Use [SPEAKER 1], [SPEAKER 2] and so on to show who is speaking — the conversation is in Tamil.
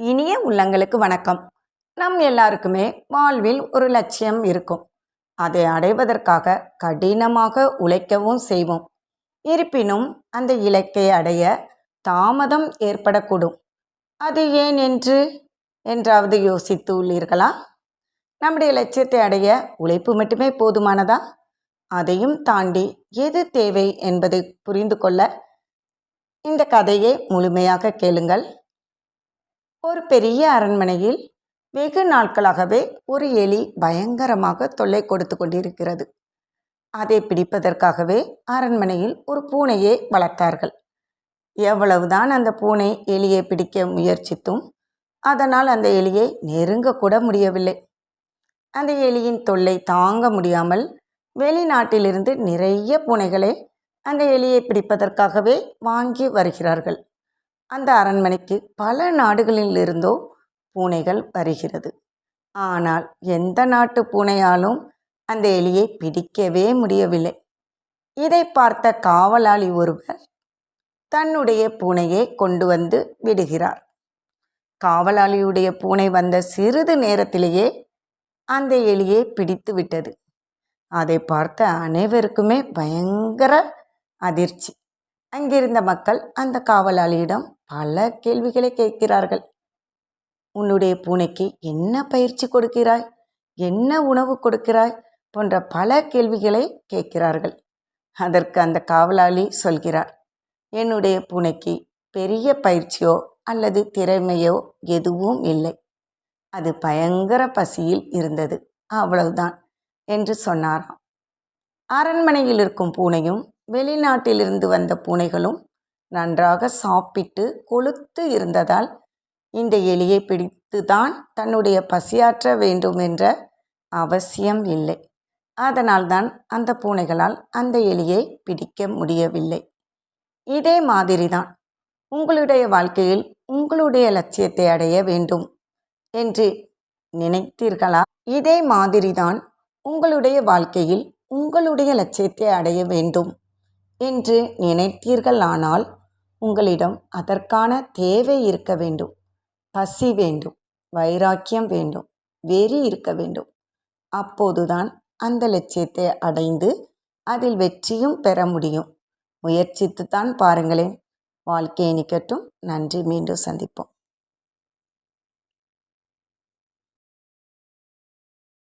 [SPEAKER 1] இனிய உள்ளங்களுக்கு வணக்கம். நம் எல்லாருக்குமே வாழ்வில் ஒரு லட்சியம் இருக்கும். அதை அடைவதற்காக கடினமாக உழைக்கவும் செய்வோம். இருப்பினும் அந்த இலக்கை அடைய தாமதம் ஏற்படக்கூடும். அது ஏன் என்று என்றாவது யோசித்து உள்ளீர்களா? நம்முடைய லட்சியத்தை அடைய உழைப்பு மட்டுமே போதுமானதா? அதையும் தாண்டி எது தேவை என்பதை புரிந்து கொள்ள இந்த கதையை முழுமையாக கேளுங்கள். ஒரு பெரிய அரண்மனையில் வெகு நாட்களாகவே ஒரு எலி பயங்கரமாக தொல்லை கொடுத்து கொண்டிருக்கிறது. அதை பிடிப்பதற்காகவே அரண்மனையில் ஒரு பூனையை வளர்த்தார்கள். எவ்வளவுதான் அந்த பூனை எலியை பிடிக்க முயற்சித்தும் அதனால் அந்த எலியை நெருங்கக்கூட முடியவில்லை. அந்த எலியின் தொல்லை தாங்க முடியாமல் வெளிநாட்டிலிருந்து நிறைய பூனைகளை அந்த எலியை பிடிப்பதற்காகவே வாங்கி வருகிறார்கள். அந்த அரண்மனைக்கு பல நாடுகளிலிருந்தோ பூனைகள் வருகிறது. ஆனால் எந்த நாட்டு பூனையாலும் அந்த எலியை பிடிக்கவே முடியவில்லை. இதை பார்த்த காவலாளி ஒருவர் தன்னுடைய பூனையை கொண்டு வந்து விடுகிறார். காவலாளியுடைய பூனை வந்த சிறிது நேரத்திலேயே அந்த எலியை பிடித்து விட்டது. அதை பார்த்த அனைவருக்குமே பயங்கர அதிர்ச்சி. அங்கிருந்த மக்கள் அந்த காவலாளியிடம் பல கேள்விகளை கேட்கிறார்கள். உன்னுடைய பூனைக்கு என்ன பயிற்சி கொடுக்கிறாய்? என்ன உணவு கொடுக்கிறாய்? போன்ற பல கேள்விகளை கேட்கிறார்கள். அதற்கு அந்த காவலாளி சொல்கிறார் என்னுடைய பூனைக்கு பெரிய பயிற்சியோ அல்லது திறமையோ எதுவும் இல்லை. அது பயங்கர பசியில் இருந்தது. அவ்வளவுதான் என்று சொன்னாராம். அரண்மனையில் இருக்கும் பூனையும் வெளிநாட்டிலிருந்து வந்த பூனைகளும் நன்றாக சாப்பிட்டு கொழுத்து இருந்ததால் இந்த எலியை பிடித்துதான் தன்னுடைய பசியாற்ற வேண்டும் என்ற அவசியம் இல்லை. அதனால்தான் அந்த பூனைகளால் அந்த எலியை பிடிக்க முடியவில்லை. இதே மாதிரிதான் உங்களுடைய வாழ்க்கையில் உங்களுடைய லட்சியத்தை அடைய வேண்டும் என்று நினைத்தீர்களா? இதே மாதிரிதான் உங்களுடைய வாழ்க்கையில் உங்களுடைய லட்சியத்தை அடைய வேண்டும் என்று நினைத்தீர்களானால் உங்களிடம் அதற்கான தேவை இருக்க வேண்டும். பசி வேண்டும். வைராக்கியம் வேண்டும். வெறி இருக்க வேண்டும். அப்போதுதான் அந்த லட்சியத்தை அடைந்து அதில் வெற்றியும் பெற முடியும். முயற்சித்துத்தான் பாருங்களேன். வாழ்க்கையை நிக்கட்டும் நன்றி. மீண்டும் சந்திப்போம்.